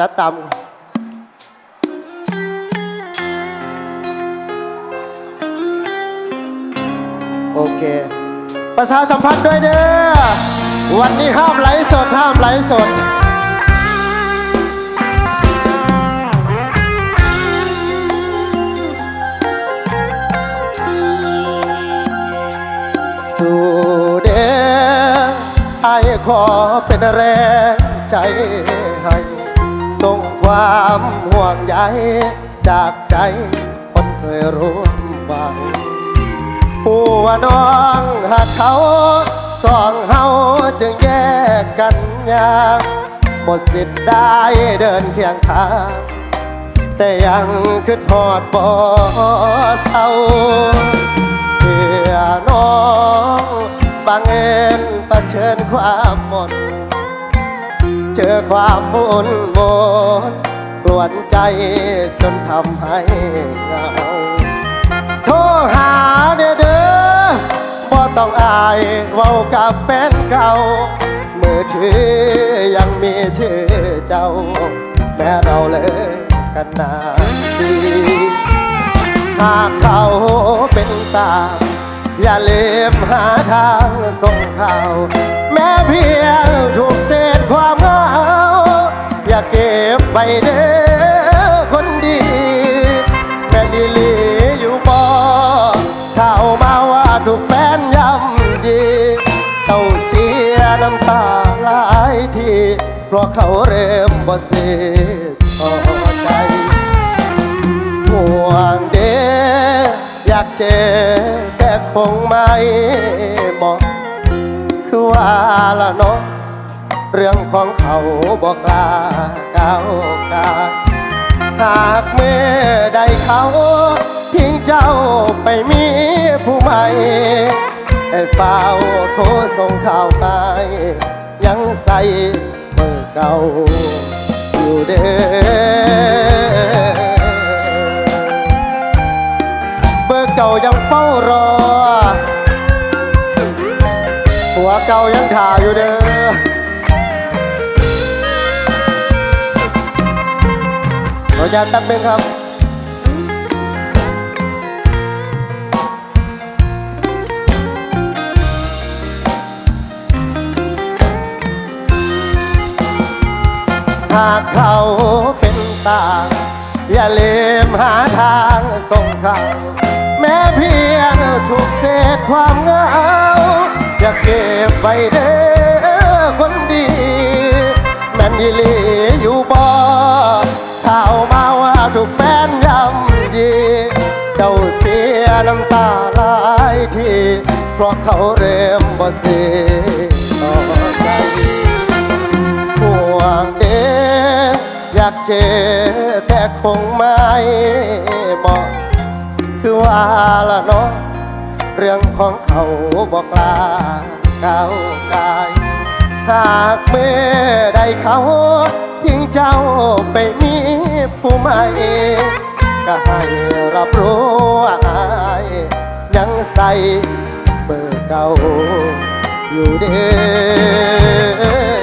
จัดตามโอเค ประชาสัมพันธ์ด้วยเด้อ วันนี้ห้ามไหลสด ห้ามไหลสด สู่เด้อไอ้ขอเป็นแรงใจให้ ความห่วงใยจากใจคนเคยร่วมหวังผู้ว่าน้องหักเขาสองเฮาจึงแยกกันยากหมดสิทธิ์ได้เดินเคียงทางแต่ยังคือทอดบ่เศร้าเพื่อน้องบังเอิญประเชิญความหมด เจอความมุ่นมนรวนใจจนทำให้เหงาโทรหาเด้อเด้อบ่ต้องอายเว้ากับแฟนเก่ามือถือยังมีชื่อเจ้า แม้เราเลิกกันนานดีหากเขาเป็นตาอย่าลืมหาทางส่งข่าว เพียงถูกเศษความเหงาอย่าเก็บไปเด้อคนดี แม่ดีลีอยู่บ่ข่าวมาว่าถูกแฟนย่ำยีเจ้าเสียน้ำตาหลายทีเพราะเขาเริ่มบ่เสียต่อใจห่วงเด้อยากเจอแต่คงไม่เหมาะ คือว่าละเนาะเรื่องของเขาบอกลาเก้ากาหากเมื่อใดเขาทิ้งเจ้าไปมีผู้ใหม่ไอ้เฝ้าโทรส่งข่าวไปยังใส่เบอร์เก่าอยู่เด้อเบอร์เก่ายังเฝ้ารอ หัวเก่ายังถ่าอยู่เด้อขออนุญาตแป๊บนึงครับหากเขาเป็นตา อย่าลืมหาทางส่งเขาแม้เพียงถูกเศษความเหงา ว้เด้อคนดีแม่นอีหลีอยู่บ่ข่าวมาว่าถูกแฟนย่ำยีเจ้าเสียน้ำตาหลายทีเพราะเขาเริ่มบ่เสียต่อใจห่วงเด้อยากเจอแต่คงไม่เหมาะคือว่าละเนาะเรื่องของเขาบอกลา ก้าวกาย หากเมื่อใดเขาทิ้งเจ้าไปมีผู้ใหม่ก็ให้รับรู้ว่าอายยังใส่เบอร์เก่าอยู่เด้อ